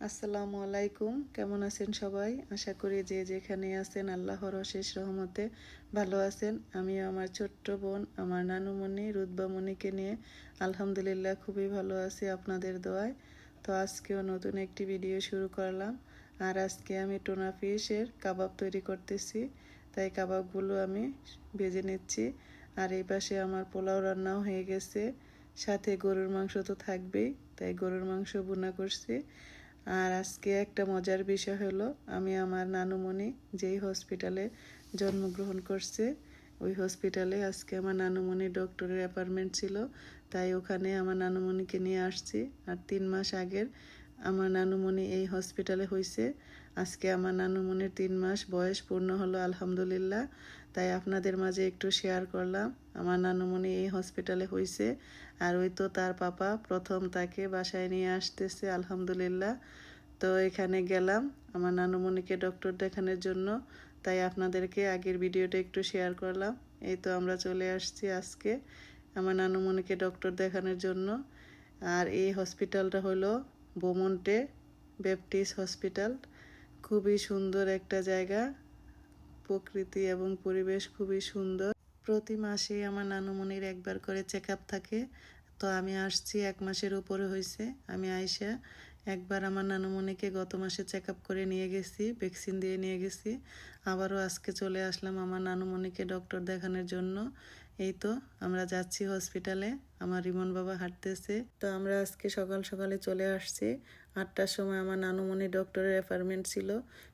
আসসালামু আলাইকুম। কেমন আছেন সবাই? আশা করি যে যেখানে আছেন আল্লাহর অশেষ রহমতে ভালো আছেন। আমিও আমার ছোট্ট বোন, আমার নানুমণি রুদ্বামণিকে নিয়ে আলহামদুলিল্লাহ খুবই ভালো আছি আপনাদের দোয়ায়। তো আজকেও নতুন একটি ভিডিও শুরু করলাম। আর আজকে আমি টোনা ফিশের কাবাব তৈরি করতেছি। তাই কাবাবগুলো আমি ভেজে নিচ্ছি। আর এই পাশে আমার পোলাও রান্নাও হয়ে গেছে। সাথে গরুর মাংস তো থাকবেই, তাই গরুর মাংস বোনা করছি। আর আজকে একটা মজার বিষয় হলো, আমি আমার নানুমণি যেই হসপিটালে জন্মগ্রহণ করছে, ওই হসপিটালে আজকে আমার নানুমণি ডক্টরের অ্যাপার্টমেন্ট ছিল, তাই ওখানে আমার নানুমণিকে নিয়ে আসছি। আর তিন মাস আগের আমার নানুমণি এই হসপিটালে হয়েছে আজকে আমার নানুমণির তিন মাস বয়স পূর্ণ হলো, আলহামদুলিল্লাহ। তাই আপনাদের মাঝে একটু শেয়ার করলাম। আমার নানুমণি এই হসপিটালে হয়েছে আর ওই তো তার পাপা প্রথম তাকে বাসায় নিয়ে আসতেছে, আলহামদুলিল্লাহ। তো এখানে গেলাম। আমার নানুমণিকে ডক্টর দেখানোর জন্য। তাই আপনাদেরকে আগের ভিডিওটা একটু শেয়ার করলাম। এই তো আমরা চলে আসছি আজকে আমার নানুমণিকে ডক্টর দেখানোর জন্য। আর এই হসপিটালটা হলো বোমন্টে ব্যাপটিস্ট হসপিটাল খুবই সুন্দর একটা জায়গা। প্রকৃতি এবং পরিবেশ খুবই সুন্দর। প্রতি মাসে আমার নানুমণির একবার করে চেক থাকে। তো আমি আসছি এক মাসের উপরে হয়েছে আমি আইসা একবার আমার নানুমণিকে গত মাসে চেক আপ করে নিয়ে গেছি, ভ্যাকসিন দিয়ে নিয়ে গেছি। আবারও আজকে চলে আসলাম আমার নানুমণিকে ডক্টর দেখানোর জন্য। এই তো, আমরা যাচ্ছি হসপিটালে আমার রিমন বাবা হাঁটতেছে। তো আমরা আজকে সকাল সকালে চলে আসছি। আটটার সময় আমার নানুমণি ডক্টরের অ্যাপার্টমেন্ট ছিল।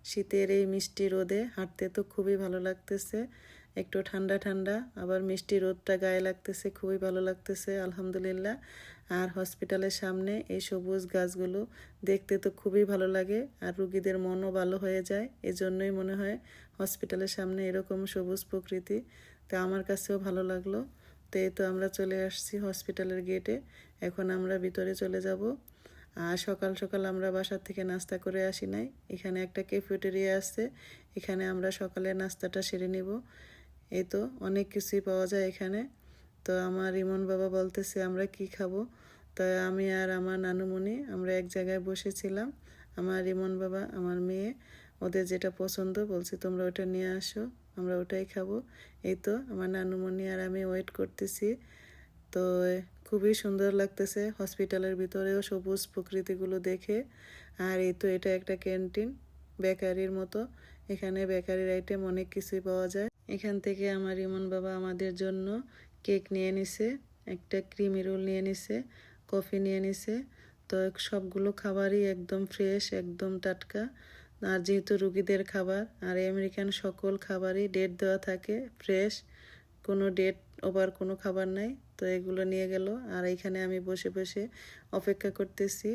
শীতের এই মিষ্টি রোদে হাঁটতে তো খুবই ভালো লাগতেছে। একটু ঠান্ডা ঠান্ডা, আবার মিষ্টি রোদটা গায়ে লাগতেছে, খুবই ভালো লাগতেছে, আলহামদুলিল্লাহ। আর হসপিটালের সামনে এই সবুজ গাছগুলো দেখতে তো খুবই ভালো লাগে আর রুগীদের মনও ভালো হয়ে যায়। এজন্যই মনে হয় হসপিটালের সামনে এরকম সবুজ প্রকৃতি। তা আমার কাছেও ভালো লাগল। তো এই তো আমরা চলে আসছি হসপিটালের গেটে। এখন আমরা ভিতরে চলে যাব। আর সকাল সকাল আমরা বাসার থেকে নাস্তা করে আসি নাই। এখানে একটা ক্যাফেটেরিয়া আছে। এখানে আমরা সকালে নাস্তাটা সেরে নিব। এই তো অনেক কিছুই পাওয়া যায় এখানে। তো আমার ইমন বাবা বলতেছে, আমরা কি খাব? তো আমি আর আমার নানুমণি আমরা এক জায়গায় বসেছিলাম। আমার ইমন বাবা, আমার মেয়ে, ওদের যেটা পছন্দ বলছে, তোমরা ওটা নিয়ে আসো, আমরা ওটাই খাব। এই তো আমার নানুমণি আর আমি ওয়েট করতেছি। তো খুবই সুন্দর লাগতেছে হসপিটালের ভিতরেও সবুজ প্রকৃতিগুলো দেখে। আর এই তো এটা একটা ক্যান্টিন, বেকারির মতো। এখানে বেকারির আইটেম অনেক কিছুই পাওয়া যায়। এখান থেকে আমার ইমন বাবা আমাদের জন্য কেক নিয়ে নিছে, একটা ক্রিমি রোল নিয়ে নিছে, কফি নিয়ে নিছে। তো সবগুলো খাবারই একদম ফ্রেশ, একদম টাটকা। আর যেহেতু রুগীদের খাবার, আর আমেরিকান সকল খাবারই ডেট দেওয়া থাকে, ফ্রেশ। কোনো ডেট ওভার কোনো খাবার নাই, তো এগুলো নিয়ে গেল। আর এখানে আমি বসে বসে অপেক্ষা করতেছি।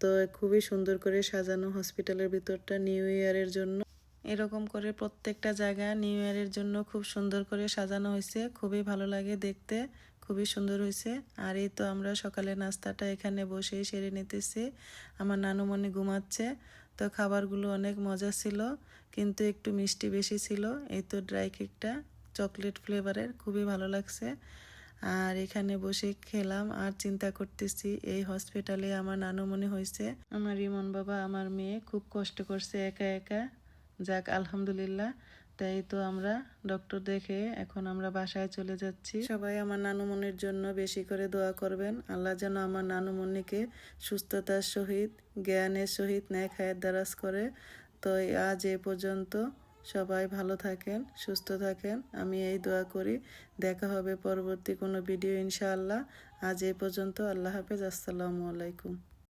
তো খুবই সুন্দর করে সাজানো হসপিটালের ভিতরটা নিউ ইয়ারের জন্য। এরকম করে প্রত্যেকটা জায়গা নিউ ইয়ারের জন্য খুব সুন্দর করে সাজানো হয়েছে। খুবই ভালো লাগে দেখতে, খুবই সুন্দর হয়েছে। আর এই তো আমরা সকালে নাস্তাটা এখানে বসেই সেরে নিতেছি। আমার নানুমণি ঘুমাচ্ছে, তো খাবারগুলো অনেক মজা ছিল, কিন্তু একটু মিষ্টি বেশি ছিল। এই তো ড্রাই কেকটা চকলেট ফ্লেভারের খুবই ভালো লাগছে। আর এখানে বসে খেলাম, আর চিন্তা করতেছি, এই হসপিটালে আমার নানুমণি হয়েছে। আমার ইমন বাবা, আমার মেয়ে খুব কষ্ট করছে একা একা। যাক, আলহামদুলিল্লাহ। তাই তো আমরা ডক্টর দেখে এখন আমরা বাসায় চলে যাচ্ছি। সবাই আমার নানুমনির জন্য বেশি করে দোয়া করবেন। আল্লাহ যেন আমার নানুমনিকে সুস্থতার সহিত, জ্ঞানের সহিত ন্যায় খায়ের দ্বারাজ করে। তো আজ এ পর্যন্ত সবাই ভালো থাকেন, সুস্থ থাকেন। আমি এই দোয়া করি। দেখা হবে পরবর্তী কোনো ভিডিও ইনশাআল্লাহ। আজ এই পর্যন্ত আল্লাহ হাফেজ। আসসালামু আলাইকুম।